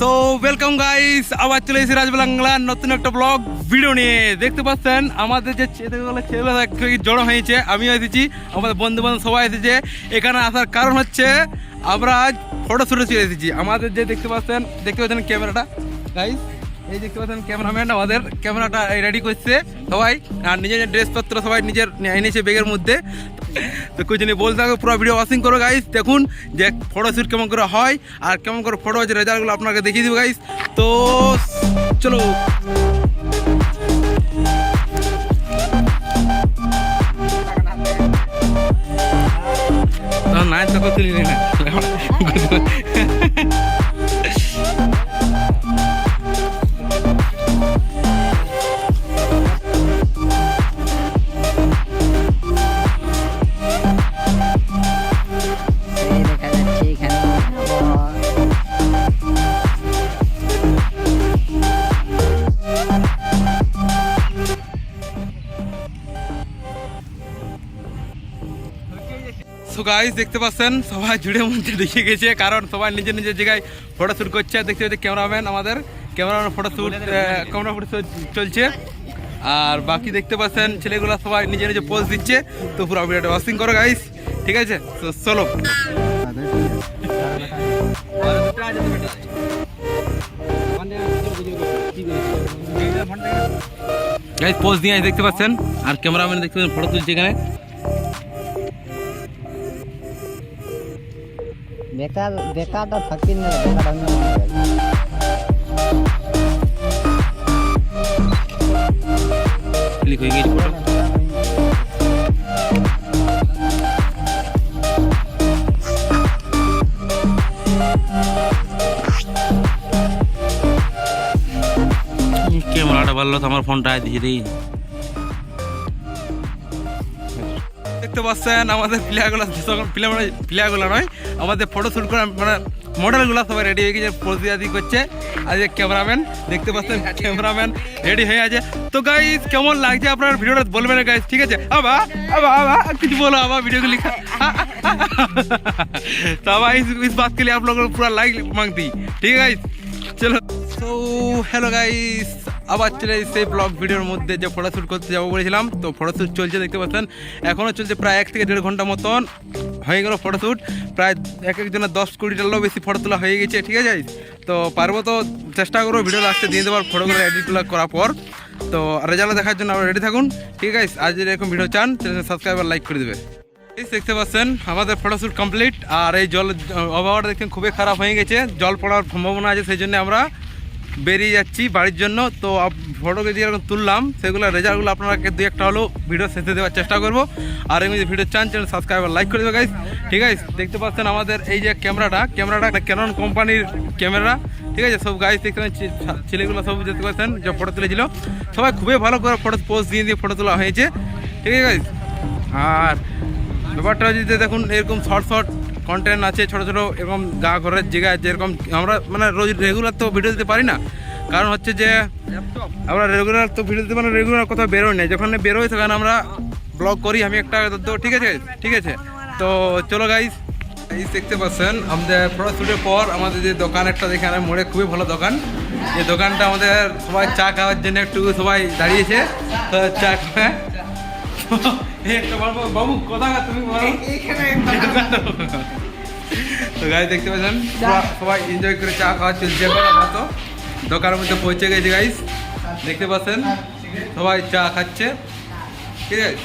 So welcome guys আবার চলে এসেছি রাজবাংলার নতুন একটা ব্লগ ভিডিও নিয়ে। দেখতে পাচ্ছেন, আমাদের যে ছেলেগুলো ছেলেগুলো জড়ো হয়েছে, আমিও এসেছি, আমাদের বন্ধু বান্ধব সবাই এসেছে। এখানে আসার কারণ হচ্ছে, আমরা আজ ফটো শুটে চলে এসেছি। আমাদের যে দেখতে পাচ্ছেন দেখতে পাচ্ছেন ক্যামেরাটা। গাইস এই দেখতে পাচ্ছেন ক্যামেরাম্যান আমাদের, ক্যামেরাটা রেডি করছে সবাই। আর নিজের ড্রেসপত্র সবাই নিজের এনেছে ব্যাগের মধ্যে। তো কিছু নিয়ে বলতে থাকো পুরো ভিডিও ওয়াশিং করো গাইস দেখুন যে ফটোশ্যুট কেমন করে হয় আর কেমন করে ফটো আছে রেজাল্টগুলো আপনাকে দেখিয়ে দেবো গাইস তো চলো না তো তুলি না সো গাইস দেখতে পাচ্ছেন, সবাই জুড়ে মধ্যে দেখে গেছে, কারণ সবাই নিজের নিজের জায়গায় ফটো শ্যুট করছে। দেখতে পাচ্ছি ক্যামেরাম্যান আমাদের cameraman photo shoot camera photo চলছে। আর বাকি দেখতে পাচ্ছেন, ছেলেগুলো সবাই নিজে নিজে পোজ দিচ্ছে। তো পুরো ভিডিওটা ওয়াশিং করো গাইস ঠিক আছে? তো চলো। গাইস পোজ দিয়ে দেখতে পাচ্ছেন। আর ক্যামেরাম্যান দেখতে পাচ্ছেন ফটো তুলছে এখানে। বেকার, বেকারটা থাকি না বেকার। ক্লিক হয়ে গেছে ফটো ক্যামেরাটা ভালো আমার ফোনটা দিয়ে দিই দেখতে পাচ্ছেন আমাদের প্লেয়ারগুলো প্লেয়ার প্লেয়ারগুলো নয় আমাদের ফটো শ্যুট করা মানে মডেলগুলো সবাই রেডি হয়ে গেছে প্রতিদি করছে আর যে ক্যামেরাম্যান দেখতে পাচ্ছেন ক্যামেরাম্যান রেডি হয়ে আছে তো গাইস কেমন লাগছে আপনার ভিডিওটা বলবেন গাইস ঠিক আছে আবা আবা আবা কিছু बोलो आवा वीडियो को लिखा तो अब इस इस बात के लिए आप लोगों को पूरा लाइक मांगती ठीक है गाइस চলো সো হ্যালো গাইস আবার চলে সেই ব্লগ ভিডিওর মধ্যে যে ফটোশ্যুট করতে যাব বলেছিলাম। তো ফটোশ্যুট চলছে, দেখতে পাচ্ছেন? এখনও চলছে প্রায় এক থেকে দেড় ঘণ্টা মতন হয়ে গেল ফটোশ্যুট প্রায় এক একজনের দশ কুড়িটারও বেশি ফটো তোলা হয়ে গেছে, ঠিক আছে? তো পারব তো চেষ্টা করব ভিডিও লাস্টে দিয়ে দেওয়ার ফটোগুলো এডিটগুলো করার পর। তো রেজাল্ট দেখার জন্য আপনারা রেডি থাকুন, ঠিক আছে? আজ যদি এরকম ভিডিও চান চ্যানেল সাবস্ক্রাইব আর লাইক করে দেবে। দেখতে পাচ্ছেন, আমাদের ফটোশ্যুট কমপ্লিট আর এই জল আবহাওয়াটা দেখছেন, খুবই খারাপ হয়ে গেছে। জল পড়ার সম্ভাবনা আছে, সেই জন্য আমরা বেরিয়ে যাচ্ছি বাড়ির জন্য। তো ফটোকে যে এরকম তুললাম, সেগুলো রেজাল্টগুলো আপনাকে দু একটা হলেও ভিডিও শেষে দেওয়ার চেষ্টা করব। আর এমনি ভিডিও চান চ্যানেল সাবস্ক্রাইব লাইক করে দেবে গাইস ঠিক আছে? দেখতে পাচ্ছেন আমাদের এই যে ক্যামেরাটা ক্যামেরাটা একটা ক্যানন কোম্পানির ক্যামেরা ঠিক আছে? সব গাইস দেখতে ছেলেগুলো সব দেখতে পাচ্ছেন, যে ফটো তুলেছিল। সবাই খুবই ভালো করে ফটো পোস্ট দিয়ে দিয়ে ফটো তোলা হয়েছে। ঠিক আছে গাইস আর ব্যাপারটা যদি দেখুন, এরকম শর্ট শর্ট কন্টেন্ট আছে ছোটো ছোটো এরকম গা ঘরের জায়গায় যেরকম আমরা মানে রোজ রেগুলার তো ভিডিও দিতে পারি না। কারণ হচ্ছে যে আমরা রেগুলার তো ভিডিও দিতে মানে রেগুলার কোথাও বেরোই না। যখন বেরোই তখন আমরা ব্লগ করি আমি একটা তো ঠিক আছে ঠিক আছে। তো চলো গাইস এই দেখতে পাচ্ছেন আমাদের ফটো শ্যুটের পর আমাদের যে দোকান একটা দেখে যেখানে মোড়ে খুবই ভালো দোকান। এই দোকানটা আমাদের সবাই চা খাওয়ার জন্য একটু সবাই দাঁড়িয়েছে। তো চা এই একটা বাবু বাবু কথা তুমি তো গাইজ দেখতে পাচ্ছেন? সবাই এনজয় করে চা খাওয়া চলছে মতো দোকানের মধ্যে পৌঁছে গেছে গাইস দেখতে পাচ্ছেন? সবাই চা খাচ্ছে। ঠিক আছে?